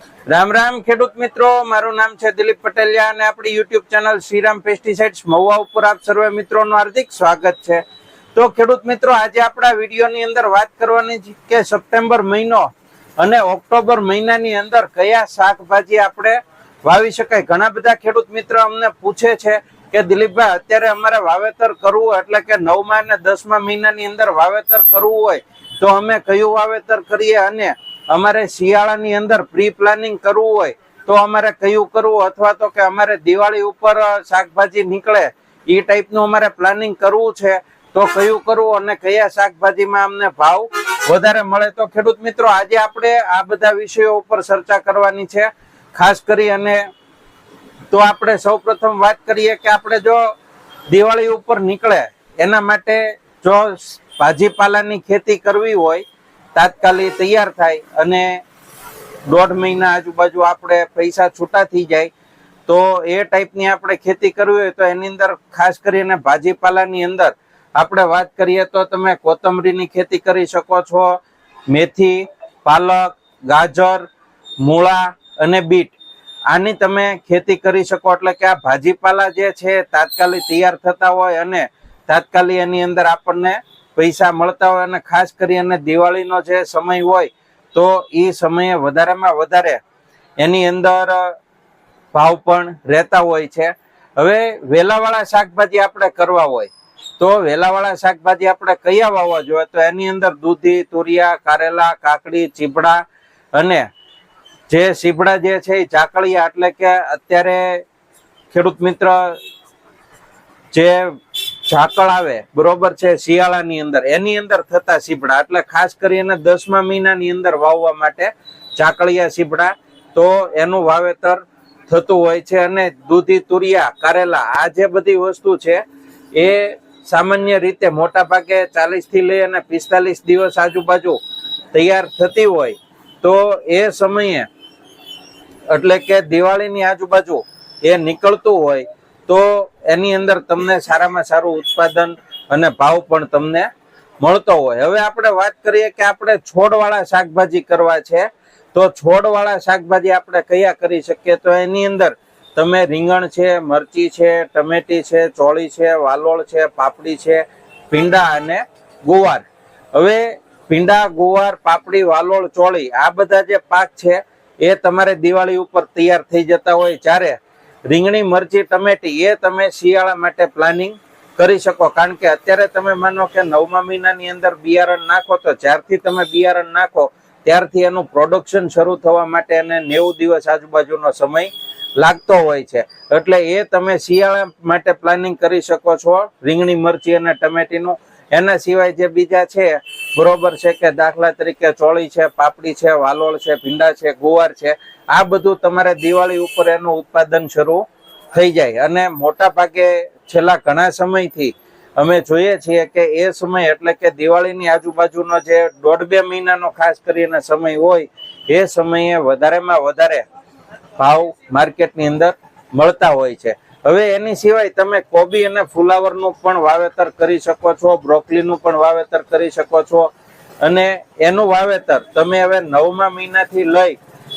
રામ રામ ખેડૂત મિત્રો, મારું નામ છે દિલીપ પટેલિયા અને આપણી YouTube channel Shriram pesticides Mahuva ઉપર આપ સર્વે મિત્રોનું હાર્દિક સ્વાગત છે. તો ખેડૂત મિત્રો, આજે આપણા વિડીયોની અંદર વાત કરવાની છે કે સપ્ટેમ્બર મહિનો અને ઓક્ટોબર મહિનાની અંદર કયા શાકભાજી આપણે વાવી શકાય? ઘણા બધા ખેડૂત મિત્રો અમને પૂછે છે કે, દિલીપભાઈ, અત્યારે અમારે વાવેતર કરવું એટલે કે નવમા અને દસમા મહિનાની અંદર વાવેતર કરવું હોય, તો અમે કયું વાવેતર કરીએ અને અમારે શિયાળાની અંદર પ્રી પ્લાનિંગ કરવું હોય તો અમારે કયું કરવું અથવા તો કે અમારે દિવાળી ઉપર શાકભાજી નીકળે, એ ટાઈપનું અમારે પ્લાનિંગ કરવું છે. તો કયું કરવું અને કયા શાકભાજીમાં અમને ભાવ વધારે મળે. તો ખેડૂત મિત્રો, આજે આપણે આ બધા વિષયો ઉપર ચર્ચા કરવાની છે. ખાસ કરી અને તો આપણે સૌપ્રથમ વાત કરીએ કે આપણે જો દિવાળી ઉપર નીકળે, એના માટે જો ભાજીપાલાની ખેતી કરવી હોય તાત્કાલિક તૈયાર થાય અને દોઢ મહિના આજુબાજુ આપણે પૈસા છૂટા થઈ જાય, તો એ ટાઈપની આપણે ખેતી કરવી હોય તો એની અંદર ખાસ કરીને ભાજીપાલાની અંદર આપણે વાત કરીએ તો તમે કોથમરીની ખેતી કરી શકો છો, મેથી, પાલક, ગાજર, મૂળા અને બીટ. આની તમે ખેતી કરી શકો એટલે કે આ ભાજીપાલા જે છે તાત્કાલિક તૈયાર થતા હોય અને તાત્કાલિક એની અંદર આપણને પૈસા મળતા હોય અને ખાસ કરી અને દિવાળીનો જે સમય હોય, તો એ સમયે વધારેમાં વધારે એની અંદર ભાવ પણ રહેતા હોય છે. હવે વેલાવાળા શાકભાજી આપણે કરવા હોય, તો વેલાવાળા શાકભાજી આપણે કયા વાવવા જોઈએ તો એની અંદર દૂધી, તુરિયા, કારેલા, કાકડી, ચીપડા અને જે ચીપડા જે છે એ ઝાકળિયા એટલે કે અત્યારે ખેડૂત મિત્ર જે ઝાકળ આવે, બરોબર છે, શિયાળાની અંદર. એની અંદર થતા સીપડા એટલે ખાસ કરીને દસમા મહિનાની અંદર વાવવા માટે ઝાકળિયા સીપડા તો એનું વાવેતર થતું હોય છે અને દૂધી, તુરિયા, કારેલા, આ જે બધી વસ્તુ છે, એ સામાન્ય રીતે મોટા ભાગે ચાલીસથી લઈ અને પિસ્તાલીસ દિવસ આજુબાજુ તૈયાર થતી હોય, તો એ સમયે, એટલે કે દિવાળીની આજુબાજુ એ નીકળતું હોય તો એની અંદર તમને સારામાં સારું ઉત્પાદન અને ભાવ પણ તમને મળતો હોય. હવે આપણે વાત કરીએ કે આપણે છોડવાળા શાકભાજી કરવા છે. તો છોડવાળા શાકભાજી આપણે કયા કરી શકીએ? તો એની અંદર તમે રીંગણ છે, મરચી છે, ટમેટી છે, ચોળી છે, વાલોળ છે, પાપડી છે, ભીંડા અને ગુવાર. હવે ભીંડા, ગુવાર, પાપડી, વાલોળ, ચોળી આ બધા જે પાક છે એ તમારે દિવાળી ઉપર તૈયાર થઈ જતા હોય. જ્યારે રીંગણી મરચી, ટમેટી, એ તમે શિયાળા માટે પ્લાનિંગ કરી શકો. કારણ કે અત્યારે તમે માનો કે નવમા મહિનાની અંદર બિયારણ નાખો, તો જ્યારથી તમે બિયારણ નાખો, ત્યારથી એનું પ્રોડક્શન શરૂ થવા માટે એને નેવું દિવસ આજુબાજુનો સમય લાગતો હોય છે. એટલે એ તમે શિયાળા માટે પ્લાનિંગ કરી શકો છો, રીંગણી મરચી અને ટમેટીનું. એના સિવાય જે બીજા છે બરોબર છે કે દાખલા તરીકે ચોળી છે, પાપડી છે, વાલોળ છે, ભીંડા છે, ગુવાર છે, આ બધું તમારે દિવાળી ઉપર એનું ઉત્પાદન શરૂ થઈ જાય. અને મોટા ભાગે છેલ્લા ઘણા સમયથી અમે જોઈએ છીએ કે એ સમય એટલે કે દિવાળીની આજુબાજુનો જે દોઢ બે મહિનાનો ખાસ કરીને સમય હોય, એ સમયે વધારેમાં વધારે ભાવ માર્કેટની અંદર મળતા હોય છે. હવે એની સિવાય તમે કોબી અને ફુલાવરનું પણ વાવેતર કરી શકો છો, બ્રોકલીનું પણ વાવેતર કરી શકો છો. અને એનું વાવેતર તમે હવે નવમા મહિનાથી લઈ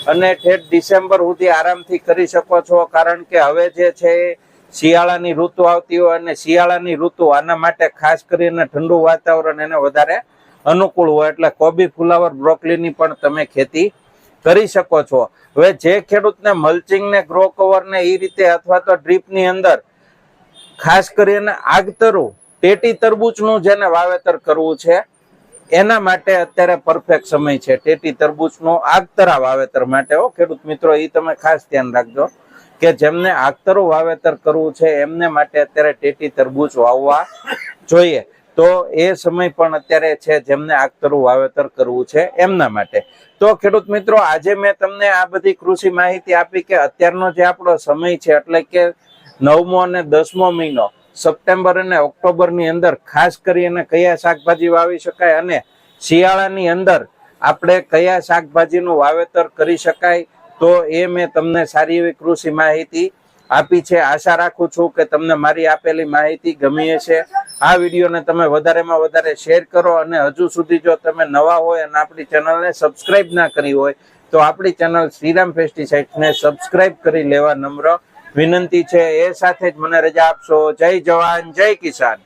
અને ઠેઠ ડિસેમ્બર સુધી આરામથી કરી શકો છો. કારણ કે હવે જે છે એ શિયાળાની ઋતુ આવતી હોય અને શિયાળાની ઋતુ આના માટે ખાસ કરીને ઠંડુ વાતાવરણ એને વધારે અનુકૂળ હોય. એટલે કોબી, ફુલાવર, બ્રોકલીની પણ તમે ખેતી કરી શકો છો. હવે જે ખેડૂતને મલ્ચિંગ ને ગ્રો કવર ને એ રીતે અથવા તો ડ્રીપની અંદર ખાસ કરીને આગતરું ટેટી તરબૂચનું જેને વાવેતર કરવું છે, એના માટે અત્યારે પરફેક્ટ સમય છે. ટેટી તરબૂચનું આગતરા વાવેતર માટે હો ખેડૂત મિત્રો એ તમે ખાસ ધ્યાન રાખજો કે જેમને આગતરું વાવેતર કરવું છે, એમને માટે અત્યારે ટેટી તરબૂચ વાવવા જોઈએ. તો એ સમય પણ અત્યારે છે જેમને આગતરું વાવેતર કરવું છે એમના માટે. તો ખેડૂત મિત્રો, આજે મેં તમને આ બધી કૃષિ માહિતી આપી કે અત્યારનો જે આપણો સમય છે, એટલે કે નવમો અને દસમો મહિનો, સપ્ટેમ્બર અને ઓક્ટોબરની અંદર ખાસ કરીને કયા શાકભાજી વાવી શકાય અને શિયાળાની અંદર આપણે કયા શાકભાજીનું વાવેતર કરી શકાય, તો એ મેં તમને સારી એવી કૃષિ માહિતી આપી છે. આશા રાખું છું કે તમને મારી આપેલી માહિતી ગમી હશે. આ વિડીયોને તમે વધારેમાં વધારે શેર કરો અને હજુ સુધી જો તમે નવા હોય અને આપણી ચેનલને સબસ્ક્રાઇબ ના કરી હોય, તો આપણી ચેનલ શ્રીરામ પેસ્ટિસાઇડ્સ ને સબસ્ક્રાઇબ કરી લેવા નમ્ર વિનંતી છે. એ સાથે જ મને રજા આપશો. જય જવાન, જય કિસાન.